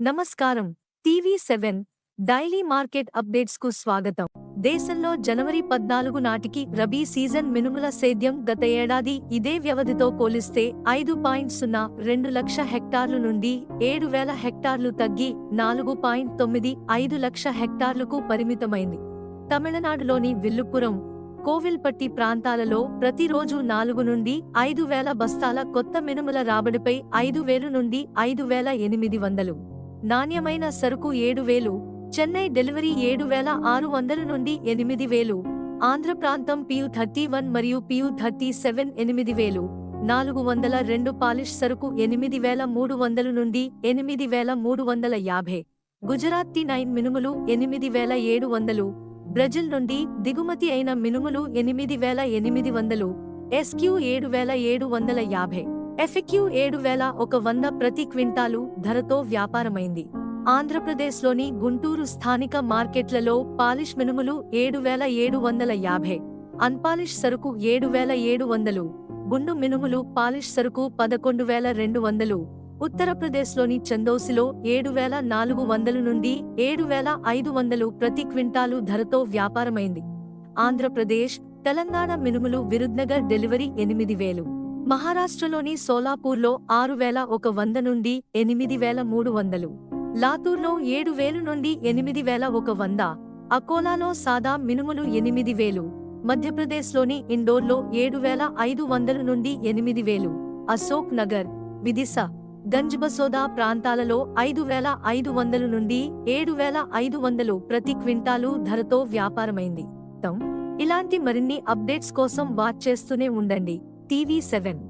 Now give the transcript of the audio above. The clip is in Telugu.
నమస్కారం. టీవీ సెవెన్ డైలీ మార్కెట్ అప్డేట్స్కు స్వాగతం. దేశంలో జనవరి పద్నాలుగు నాటికి రబీ సీజన్ మినుముల సేద్యం గత ఏడాది ఇదే వ్యవధితో పోలిస్తే ఐదు పాయింట్ సున్నా రెండు లక్ష హెక్టార్లు నుండి ఏడు వేల హెక్టార్లు తగ్గి నాలుగు పాయింట్ తొమ్మిది ఐదు లక్ష హెక్టార్లకు పరిమితమైంది. తమిళనాడులోని విల్లుపురం కోవిల్పట్టి ప్రాంతాలలో ప్రతిరోజు నాలుగు నుండి ఐదు వేల బస్తాల కొత్త మినుముల రాబడిపై ఐదు వేలు నుండి ఐదు వేల ఎనిమిది వందలు. నాణ్యమైన సరుకు ఏడు వేలు చెన్నై డెలివరీ ఏడు వేల ఆరు వందల నుండి ఎనిమిది వేలు ఆంధ్ర ప్రాంతం పియు థర్టీ వన్ మరియు పియు థర్టీ సెవెన్ ఎనిమిది వేలు నాలుగు వందల రెండు పాలిష్ సరుకు ఎనిమిది వేల మూడు వందలు నుండి ఎనిమిది వేల మూడు వందల యాభై గుజరాత్ టీ నైన్ మినుములు ఎనిమిది వేల ఏడు వందలు బ్రెజిల్ నుండి దిగుమతి అయిన మినుములు ఎనిమిది వేల ఎనిమిది వందలు ఎస్క్యూ ఏడు వేల ఏడు వందల యాభై. ఎఫెక్యూ ఏడు వేల ఒక వంద ప్రతి క్వింటాలు ధరతో వ్యాపారమైంది. ఆంధ్రప్రదేశ్లోని గుంటూరు స్థానిక మార్కెట్లలో పాలిష్ మినుములు ఏడు వేల ఏడు వందల యాభై అన్పాలిష్ సరుకు ఏడు వేల ఏడు వందలు గుండు మినుములు పాలిష్ సరుకు పదకొండు వేల రెండు వందలు ఉత్తరప్రదేశ్లోని చందోసిలో ఏడు వేల నాలుగు వందలు నుండి ఏడు వేల ఐదు వందలు ప్రతి క్వింటాలు ధరతో వ్యాపారమైంది. ఆంధ్రప్రదేశ్ తెలంగాణ మినుములు విరుద్నగర్ డెలివరీ ఎనిమిది వేలు. మహారాష్ట్రలోని సోలాపూర్లో ఆరు వేల ఒక వంద నుండి ఎనిమిది వేల మూడు వందలు. లాతూర్లో ఏడు వేలు నుండి ఎనిమిది వేల ఒక వంద. అకోలాలో సాదా మినుములు ఎనిమిది వేలు. మధ్యప్రదేశ్లోని ఇండోర్లో ఏడు వేల ఐదు వందలు నుండి ఎనిమిది వేలు. అశోక్ నగర్ విదిశ గంజ్బసోదా ప్రాంతాలలో ఐదు వేల ఐదు వందలు నుండి ఏడు వేల ఐదు వందలు ప్రతి క్వింటాలు ధరతో వ్యాపారమైంది. ఇలాంటి మరిన్ని అప్డేట్స్ కోసం వాచ్ చేస్తూనే ఉండండి. TV seven